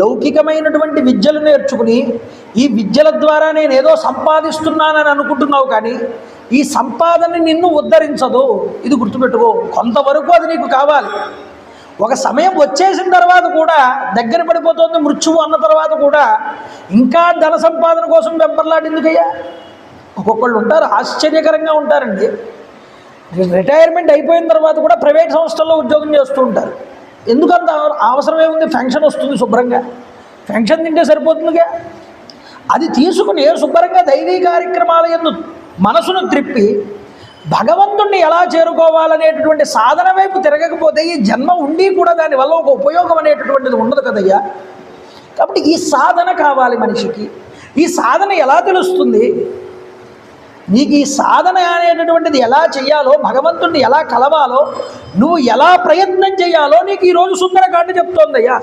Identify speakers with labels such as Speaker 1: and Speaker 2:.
Speaker 1: లౌకికమైనటువంటి విద్యలు నేర్చుకుని ఈ విద్యల ద్వారా నేను ఏదో సంపాదిస్తున్నానని అనుకుంటున్నావు కానీ ఈ సంపాదన నిన్ను ఉద్ధరించదు. ఇది గుర్తుపెట్టుకో. కొంతవరకు అది నీకు కావాలి. ఒక సమయం వచ్చేసిన తర్వాత కూడా దగ్గర పడిపోతుంది మృత్యువు అన్న తర్వాత కూడా ఇంకా ధన సంపాదన కోసం వెంపర్లాడి ఎందుకయ్యా? ఒక్కొక్కళ్ళు ఉంటారు ఆశ్చర్యకరంగా ఉంటారండి. రిటైర్మెంట్ అయిపోయిన తర్వాత కూడా ప్రైవేట్ సంస్థల్లో ఉద్యోగం చేస్తూ ఉంటారు. ఎందుకంత అవసరమే ఉంది ఫెన్షన్ వస్తుంది శుభ్రంగా. ఫెన్షన్ తింటే సరిపోతుందిగా? అది తీసుకుని శుభ్రంగా దైవీ కార్యక్రమాల ఎందు మనసును త్రిప్పి భగవంతుణ్ణి ఎలా చేరుకోవాలనేటటువంటి సాధన వైపు తిరగకపోతే ఈ జన్మ ఉండి కూడా దానివల్ల ఒక ఉపయోగం అనేటటువంటిది ఉండదు కదయ్యా. కాబట్టి ఈ సాధన కావాలి మనిషికి. ఈ సాధన ఎలా తెలుస్తుంది? నీకు ఈ సాధన అనేటటువంటిది ఎలా చేయాలో భగవంతుణ్ణి ఎలా కలవాలో నువ్వు ఎలా ప్రయత్నం చేయాలో నీకు ఈరోజు సుందరకాండ చెప్తోందయ్యా.